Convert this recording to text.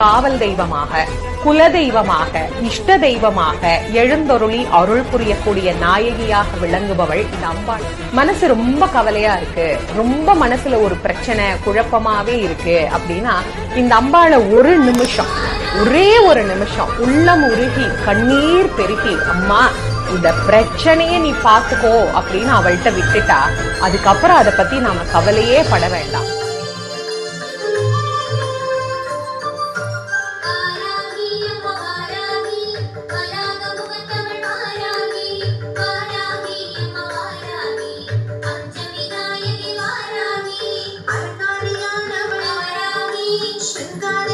காவல் தெய்வமாக குல தெய்வமாக இஷ்ட தெய்வமாக எழுந்தொருளி அருள் புரியக்கூடிய நாயகியாக விளங்குபவள் இந்த அம்பாள் மனசு ரொம்ப கவலையா இருக்கு. ரொம்ப மனசுல ஒரு பிரச்சனை குழப்பமாவே இருக்கு அப்படின்னா இந்த அம்பாளை ஒரு நிமிஷம் ஒரே ஒரு நிமிஷம் உள்ளம் உருகி கண்ணீர் பெருகி அம்மா இந்த பிரச்சனையை நீ பாத்துக்கோ அப்படின்னு அவள்கிட்ட விட்டுட்டா அதுக்கப்புறம் அதை பத்தி நாம கவலையே பட வேண்டாம். single